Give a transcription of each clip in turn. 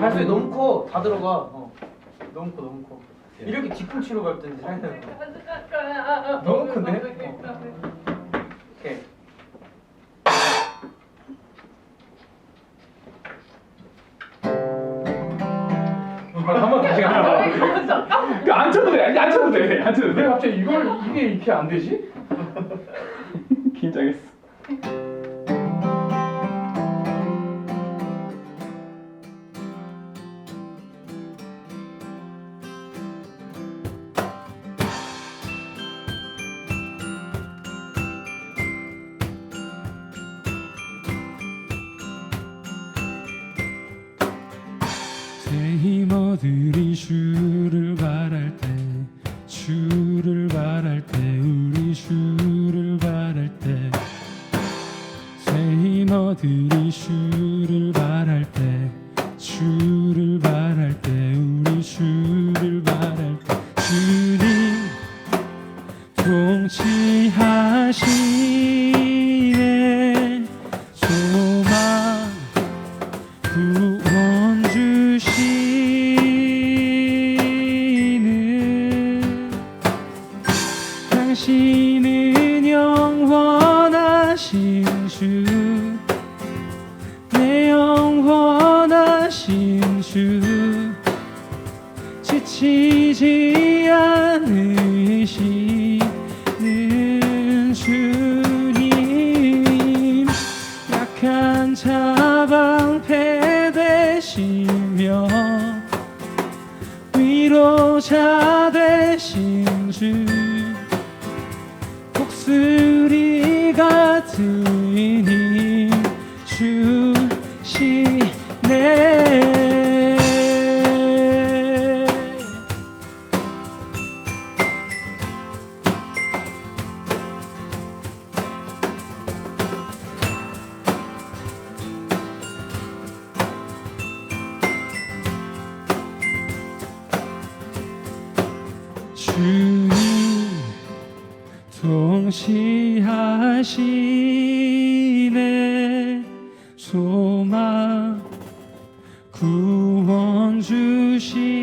발소리 너무 커. 다 들어가. 어. 너무 커, 너무 커. 이렇게 뒤꿈치로 밟든지 살짝. 너무 큰데? 어. 오케이. 한번 다시 가자. 안 쳐도 돼. 안 쳐도 돼. 안 쳐도 돼. 왜 갑자기 이걸 이게 이렇게 안 되지? 긴장했어. 세이머들이 슈를 바랄 때 슈를 바랄 때 우리 슈를 바랄 때. 세이머들이 슈를 바랄 때 당신은 영원하신 주 내 영원하신 주. 지치지 않으시는 주님. 약한 자방패 되시며 위로자 되신 주 힘 주시네. 주 님 동시하시네. 소망 구원 주시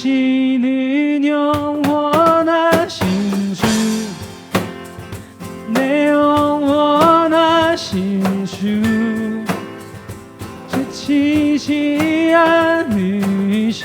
당신은 영원하신 주. 내 영원하신 주. 지치지 않으시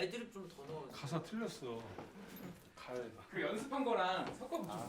아이드립 좀 더 넣어. 가사 틀렸어. 가야 돼. 그 연습한 거랑 섞어보자.